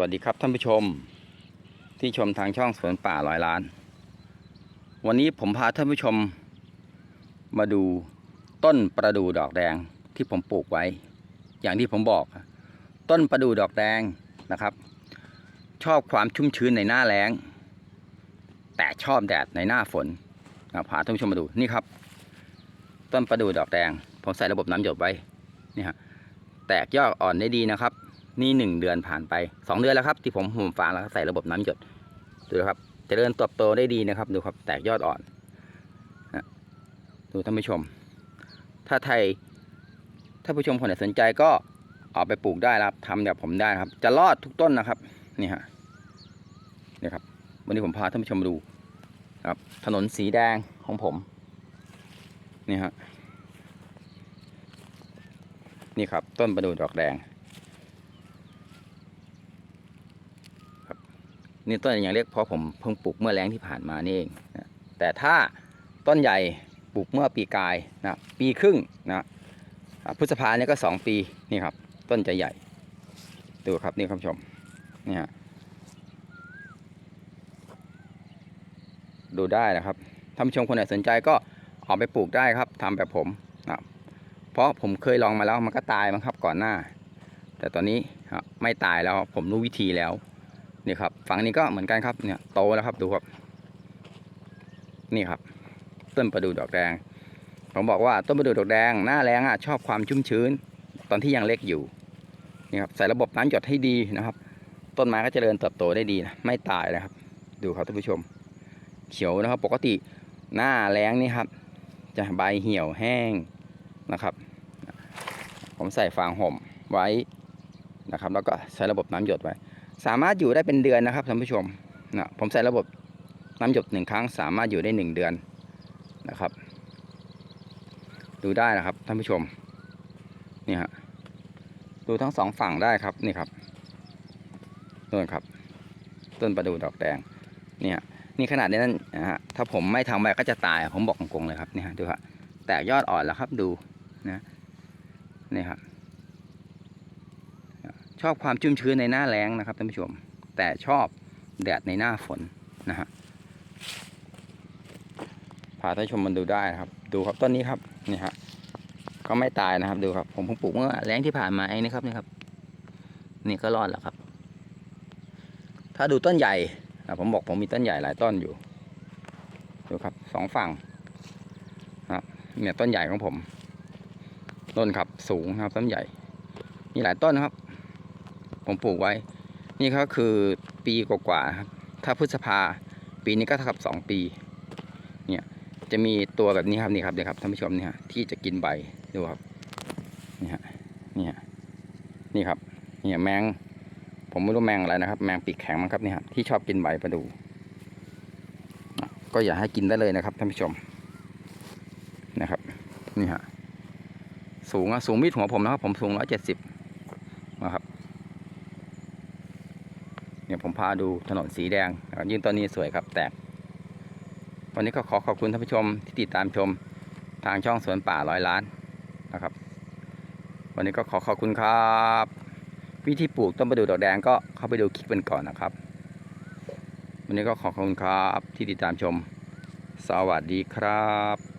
วัสดีครับท่านผู้ชมที่ชมทางช่องสวนป่าร้อยล้าน วันนี้ผมพาท่านผู้ชม มาดูต้นประดู่ดอกแดงที่ผมปลูกไว้ อย่างที่ผมบอก ต้นประดู่ดอกแดงนะครับ ชอบความชุ่มชื้นในหน้าแล้ง แต่ชอบแดดในหน้าฝนอะพาท่านผู้ชมมาดูนี่ครับ ต้นประดู่ดอกแดง ผมใส่ระบบน้ำหยดไว้นี่ฮะแตกยอดอ่อนได้ดีนะครับ นี่หนึ่งเดือนผ่านไปสองเดือนแล้วครับที่ผมห่มฟางแล้วก็ใส่ระบบน้ำหยดดูนะครับเจริญเติบโตได้ดีนะครับ ดูครับแตกยอดอ่อนดูท่านผู้ชม ถ้าไทยถ้าผู้ชมคนไหนสนใจก็เอาไปปลูกได้ครับทำแบบผมได้ครับ จะรอดทุกต้นนะครับนี่ฮะนี่ครับวันนี้ผมพาท่านผู้ชมมาดูครับถนนสีแดงของผมนี่ฮะนี่ครับต้นประดู่ดอกแดง นี่ต้นอย่างเล็กเพราะผมเพิ่งปลูกเมื่อแรงที่ผ่านมานี่เองนะแต่ถ้าต้นใหญ่ปลูกเมื่อปีกายนะปีครึ่งนะพฤษภาเนี่ยก็สองปีนี่ครับต้นจะใหญ่ดูครับนี่คุณผู้ชมนี่ฮะดูได้นะครับท่านผู้ชมคนไหนสนใจก็เอาไปปลูกได้ครับทำแบบผมนะเพราะผมเคยลองมาแล้วมันก็ตายมั้งครับก่อนหน้า แต่ตอนนี้ไม่ตายแล้วผมรู้วิธีแล้ว นี่ครับ ฝั่งนี้ก็เหมือนกันครับเนี่ยโตแล้วครับดูครับ นี่ครับ ต้นประดู่ดอกแดง ผมบอกว่าต้นประดู่ดอกแดงหน้าแรงอะชอบความชุ่มชื้น ตอนที่ยังเล็กอยู่นี่ครับใส่ระบบน้ำหยดให้ดีนะครับ ต้นไม้ก็จเจริญเติบโตได้ดีนะไม่ตายนะครับ ดูครับท่านผู้ชม เขียวนะครับ ปกติหน้าแรงนี่ครับ จะใบเหี่ยวแห้งนะครับ ผมใส่ฟางห่มไว้นะครับ แล้วก็ใช้ระบบน้ำหยดไว้ สามารถอยู่ได้เป็นเดือนนะครับท่านผู้ชมนะผมใส่ระบบน้ำหยดหนึ่งครั้ง สามารถอยู่ได้หนึ่งเดือนนะครับ ดูได้นะครับท่านผู้ชมนี่ฮะดูทั้งสองฝั่งได้ครับนี่ครับต้นครับ ต้นประดู่ดอกแดงเนี่ยนี่ขนาดนี้นั่นนะฮะถ้าผมไม่ทำไปก็จะตายผมบอกตรงๆเลยครับนี่ฮะดูฮะแตกยอดอ่อนแล้วครับดูนะนี่ครับ ชอบความชุ่มชื้นในหน้าแล้งนะครับท่านผู้ชม แต่ชอบแดดในหน้าฝนนะฮะพาท่านผู้ชมมาดูได้นะครับ ดูครับต้นนี้ครับนี่ฮะก็ไม่ตายนะครับดูครับผมเพิ่งปลูกเมื่อแล้งที่ผ่านมาเองนี่ครับนี่ครับนี่ก็รอดแล้วครับ ถ้าดูต้นใหญ่ผมบอกผมมีต้นใหญ่หลายต้นอยู่ ดูครับสองฝั่งครับเนี่ยต้นใหญ่ของผมต้นครับสูงครับต้นใหญ่ มีหลายต้นนะครับ ผมปลูกไว้ นี่ก็คือปีกว่าๆครับถ้าพฤษภาปีนี้ก็เท่ากับสองปี เนี่ยจะมีตัวแบบนี้ครับนี่ครับเนี่ยครับท่านผู้ชมเนี่ยที่จะกินใบดูครับนี่ฮะนี่ฮะนี่ครับเนี่ยแมงผมไม่รู้แมงอะไรนะครับ แมงปีกแข็งมั้งครับนี่ครับที่ชอบกินใบประดู ก็อย่าให้กินได้เลยนะครับท่านผู้ชมนะครับนี่ฮะสูงอะสูงมิดหัวผมนะครับ ผมสูงร้อยเจ็ดสิบนะครับ เนี่ยผมพาดูถนนสีแดงยิ่งตอนนี้สวยครับแตกวันนี้ก็ขอขอบคุณท่านผู้ชมที่ติดตามชมทางช่องสวนป่าร้อยล้านนะครับ วันนี้ก็ขอขอบคุณครับ วิธีปลูกต้นประดู่ดอกแดงก็เข้าไปดูคลิปกันก่อนนะครับ วันนี้ก็ขอขอบคุณครับที่ติดตามชม สวัสดีครับ